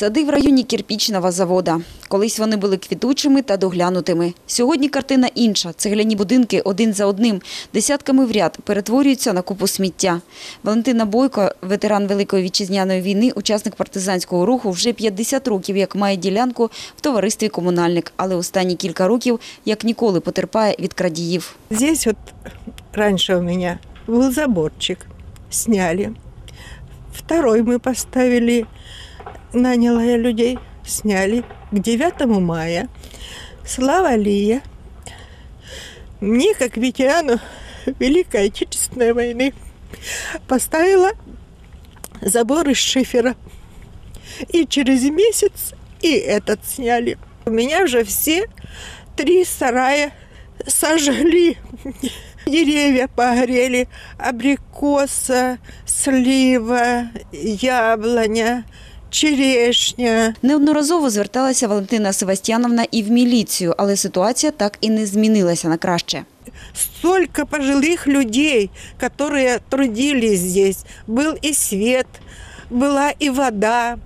Сади в районі Кірпічного завода. Колись вони були квітучими та доглянутими. Сьогодні картина інша. Цегляні будинки один за одним, десятками в ряд перетворюються на купу сміття. Валентина Бойко, ветеран Великої вітчизняної війни, учасник партизанського руху, вже 50 років як має ділянку в товаристві комунальник, але останні кілька років як ніколи потерпає від крадіїв. Здесь вот раньше у меня был заборчик, сняли. Второй мы поставили, наняла я людей, сняли к 9 мая. Слава Лия, мне, как ветерану Великой Отечественной войны, поставила забор из шифера. И через месяц и этот сняли. У меня уже все три сарая сожгли. Деревья погорели, абрикоса, слива, яблоня, черешня. Неодноразово зверталася Валентина Севастьяновна і в міліцію, але ситуація так і не змінилася на краще. Столько пожилых людей, которые трудились здесь. Был и свет, была и вода, э,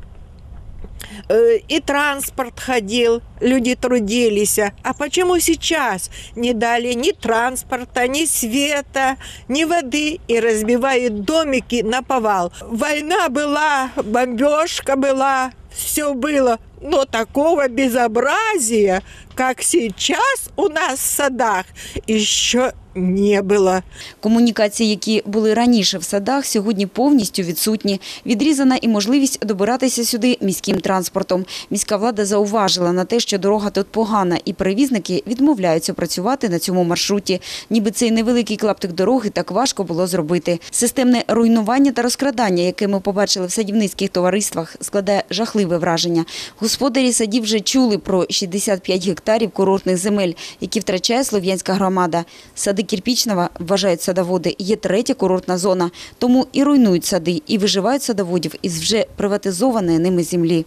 и транспорт ходил, люди трудились. А почему сейчас не дали ни транспорта, ни света, ни воды и разбивают домики на повал? Война была, бомбежка была, все было. Но такого безобразия, как сейчас у нас в садах, еще не было. Комунікації, які були раніше в садах, сьогодні повністю відсутні. Відрізана і можливість добиратися сюди міським транспортом. Міська влада зауважила на те, що дорога тут погана, і перевізники відмовляються працювати на цьому маршруті. Ніби цей невеликий клаптик дороги так важко було зробити. Системне руйнування та розкрадання, яке ми побачили в садівницьких товариствах, складає жахливе враження. Господарі садів вже чули про 65 гектарів курортних земель, які втрачає слов'янська громада. Сади Кірпічного, вважають садоводи, є третя курортна зона. Тому і руйнують сади, і виживають садоводів із вже приватизованої ними землі.